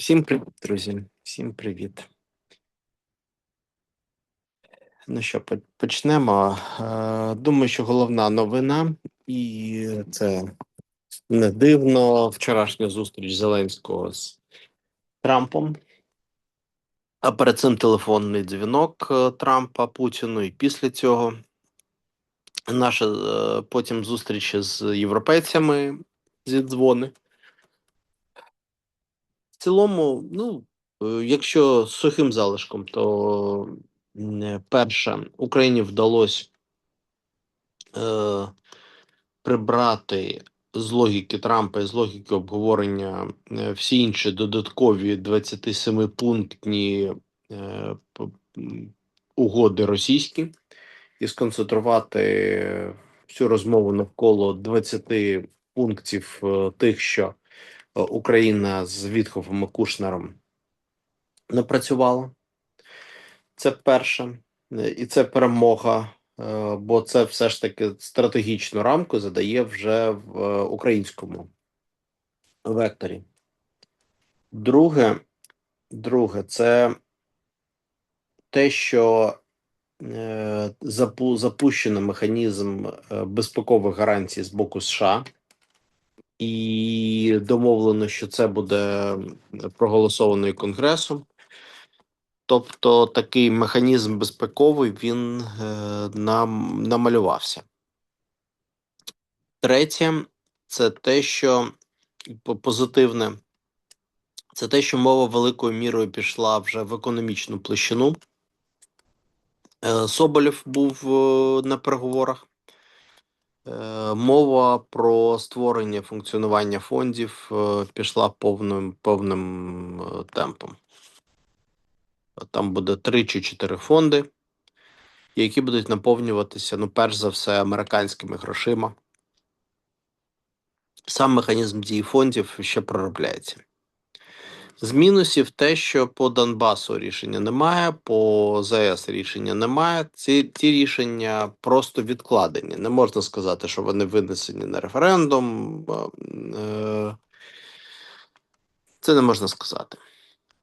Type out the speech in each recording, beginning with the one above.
Всім привіт, друзі. Всім привіт. Ну що, почнемо. Е, Думаю, що головна новина, і це не дивно. Вчорашня зустріч Зеленського з Трампом. А перед цим телефонний дзвінок е, Трампа Путіну, і після цього наша е, потім зустрічі з європейцями зі дзвони. Цілому, ну, е, якщо з сухим залишком, то перше, Україні вдалося е, прибрати з логіки Трампа і з логіки обговорення е, всі інші додаткові 27 пунктні е, угоди російські і сконцентрувати всю розмову навколо 20 пунктів е, тих, що Україна з Вітхофом і Кушнером напрацювала. Це перше, Е, і це перемога, е, бо це все ж таки стратегічну рамку задає вже в е, українському векторі. Друге, друге, це те, що е, запущено механізм е, безпекових гарантій з боку США, і домовлено, що це буде проголосовано Конгресом. Тобто такий механізм безпековий він е, нам намалювався. Третє, це те, що позитивне, це те, що мова великою мірою пішла вже в економічну площину. Е, Соболєв був е, на переговорах. Е, Мова про створення функціонування фондів е, пішла повним, повним е, темпом. Там буде три чи чотири фонди, які будуть наповнюватися, ну, перш за все, американськими грошима. Сам механізм дії фондів ще проробляється. З мінусів те, що по Донбасу рішення немає, по ЗАЕС рішення немає. Ці, ці рішення просто відкладені. Не можна сказати, що вони винесені на референдум. Е, Це не можна сказати.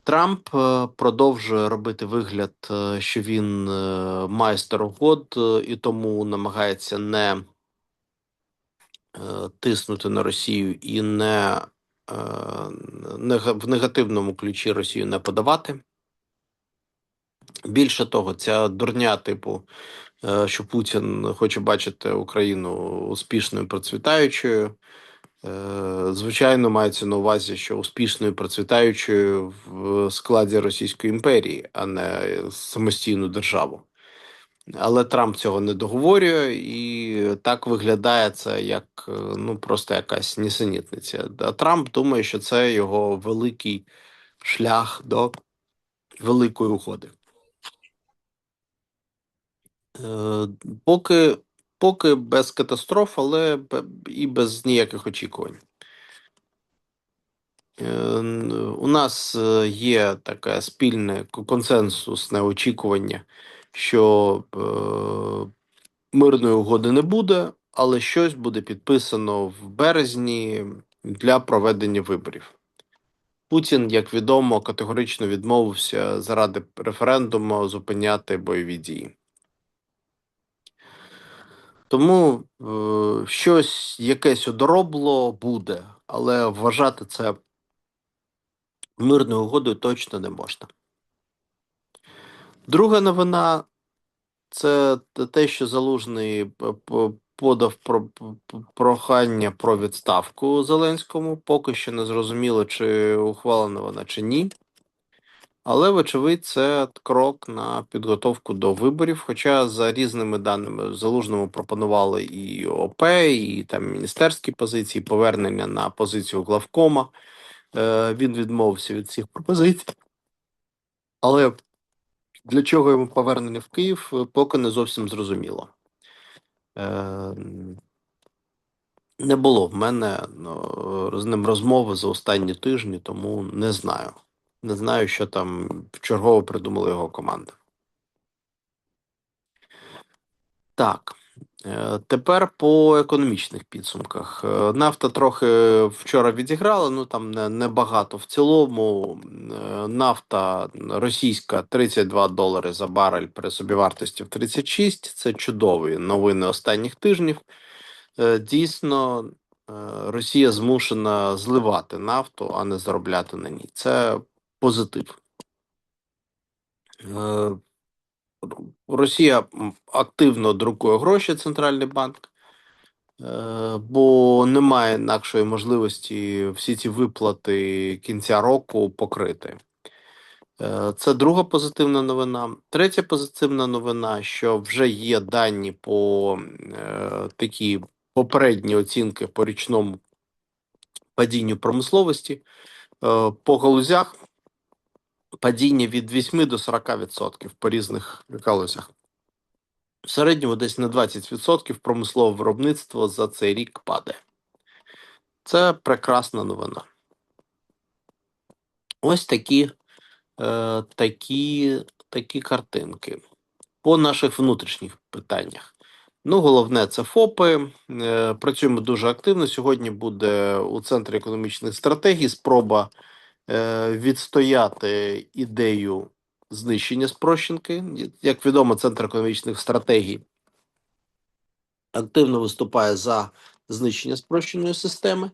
Трамп е, продовжує робити вигляд, е, що він майстер угод і тому намагається не тиснути на Росію і не, в негативному ключі Росію не подавати. Більше того, ця дурня, типу, е, що Путін хоче бачити Україну успішною процвітаючою. Е, Звичайно, мається на увазі, що успішною процвітаючою в складі Російської імперії, а не самостійну державу. Але Трамп цього не договорює, і так виглядає це як е, ну просто якась нісенітниця. А Трамп думає, що це його великий шлях до великої угоди. Е, Поки, поки без катастроф, але і без ніяких очікувань. Е, У нас є таке спільне консенсусне очікування, що е, мирної угоди не буде, але щось буде підписано в березні для проведення виборів. Путін, як відомо, категорично відмовився заради референдуму зупиняти бойові дії. Тому е, щось якесь одоробло буде, але вважати це мирною угодою точно не можна. Друга новина це те, що Залужний подав про прохання про відставку Зеленському. Поки що не зрозуміло, чи ухвалена вона чи ні. Але, вочевидь, це крок на підготовку до виборів. Хоча за різними даними Залужному пропонували і ОП, і там міністерські позиції, повернення на позицію главкома. Е, він відмовився від цих пропозицій. Але для чого йому повернення в Київ, е, поки не зовсім зрозуміло. Е, не було в мене ну, з ним розмови за останні тижні, тому не знаю. Не знаю, що там чергово придумала його команда. Так, Тепер по економічних підсумках. Е, Нафта трохи вчора відіграла, ну там не, не. В цілому е, нафта російська 32 долари за барель при собівартості в 36. Це чудові новини останніх тижнів. Е, Дійсно, е, Росія змушена зливати нафту, а не заробляти на ній. Це позитив. Е, Росія активно друкує гроші, центральний банк, е, бо немає інакшої можливості всі ці виплати кінця року покрити. Е, Це друга позитивна новина. Третя позитивна новина, що вже є дані по е, такі попередні оцінки по річному падінню промисловості. По галузях падіння від 8 до 40% по різних галузях. В середньому десь на 20% промислове виробництво за цей рік падає. Це прекрасна новина. Ось такі, е, такі, такі картинки. По наших внутрішніх питаннях. Ну, головне, це ФОПи. Е, працюємо дуже активно. Сьогодні буде у Центрі економічних стратегій спроба е, відстояти ідею знищення спрощенки. Як відомо, Центр економічних стратегій активно виступає за знищення спрощеної системи.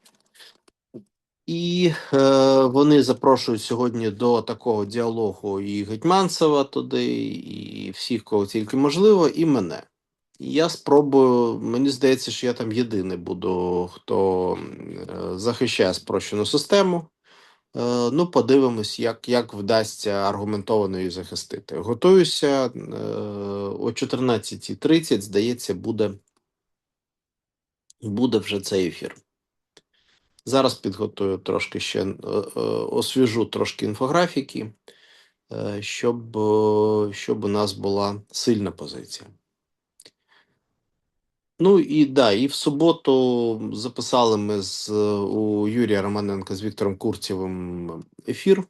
І е, вони запрошують сьогодні до такого діалогу і Гетьманцева туди, і всіх, кого тільки можливо, і мене. Я спробую, мені здається, що я там єдиний буду, хто е, захищає спрощену систему. Е, ну, подивимось, як, як вдасться аргументовано її захистити. Готуюся е, о 14.30, здається, буде, буде вже цей ефір. Зараз підготую трошки ще е, освіжу трошки інфографіки, щоб, щоб у нас була сильна позиція. Ну і да, і в суботу записали ми з у Юрія Романенка з Віктором Курцєвим ефір.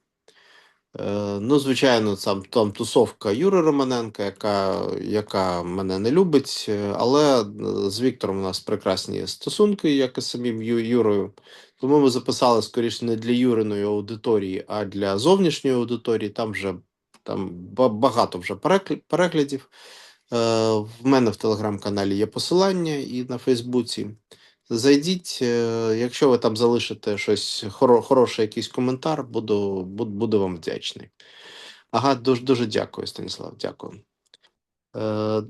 Е, ну, звичайно, там, там тусовка Юри Романенка, яка, яка мене не любить, але е, з Віктором у нас прекрасні стосунки, як і з самим Ю- Юрою. Тому ми записали скоріше не для Юриної аудиторії, а для зовнішньої аудиторії. Там вже там багато вже переглядів. Е, в мене в телеграм-каналі є посилання і на Фейсбуці. Зайдіть, е, якщо ви там залишите щось хоро, хороше, якийсь коментар, буду, буду, буду вам вдячний. Ага, дуже дуже дякую, Станіслав. Дякую. Е,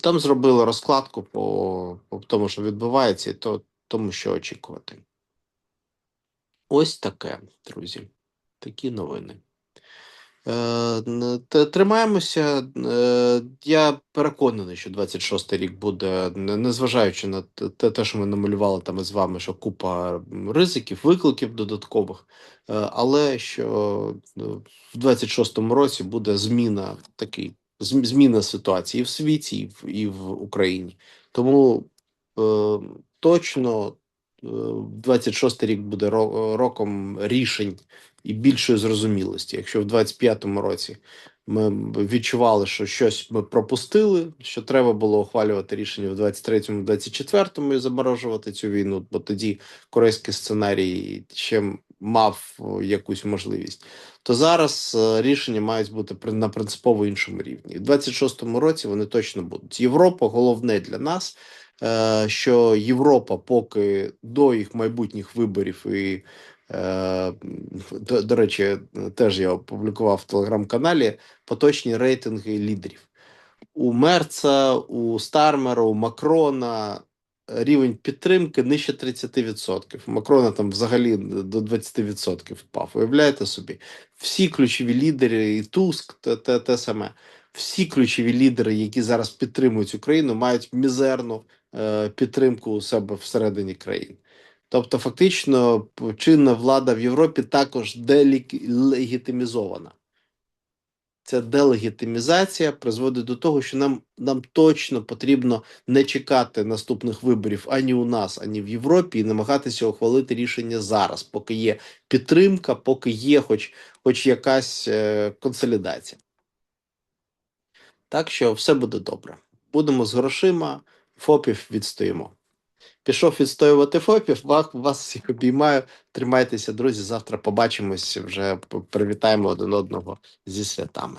там зробили розкладку по, по тому, що відбувається, і то, тому, що очікувати. Ось таке, друзі. Такі новини. Е, Тримаємося. Е, Я переконаний, що 26-й рік буде, незважаючи на те- що ми намалювали там із вами, що купа ризиків, викликів додаткових, е, але що ну, в 26-му році буде зміна такий, зміна ситуації в світі, і в, і в Україні. Тому точно е, 26-й рік буде ро- роком рішень і більшої зрозумілості. Якщо в 25-му році ми відчували, що щось ми пропустили, що треба було ухвалювати рішення в 23-му, 24-му і заморожувати цю війну, бо тоді корейський сценарій ще мав якусь можливість. То зараз е, рішення мають бути на принципово іншому рівні. В 26-му році вони точно будуть. Європа головне для нас, е, що Європа, поки до їх майбутніх виборів і Е, До, до речі, теж я опублікував в телеграм-каналі поточні рейтинги лідерів. У Мерца, у Стармера, у Макрона рівень підтримки нижче 30%. Макрона там взагалі до 20% впав. Уявляєте собі? Всі ключові лідери, і Туск, те, те, те саме. Всі ключові лідери, які зараз підтримують Україну, мають мізерну е, підтримку у себе всередині країни. Тобто, фактично, чинна влада в Європі також делегітимізована. Ця делегітимізація призводить до того, що нам, нам точно потрібно не чекати наступних виборів ані у нас, ані в Європі, і намагатися ухвалити рішення зараз, поки є підтримка, поки є хоч, хоч якась е, консолідація. Так що все буде добре. Будемо з грошима, ФОПів відстоїмо. Пішов відстоювати ФОПів, вас, всіх обіймаю. Тримайтеся, друзі. Завтра побачимось. Вже привітаємо один одного зі святами.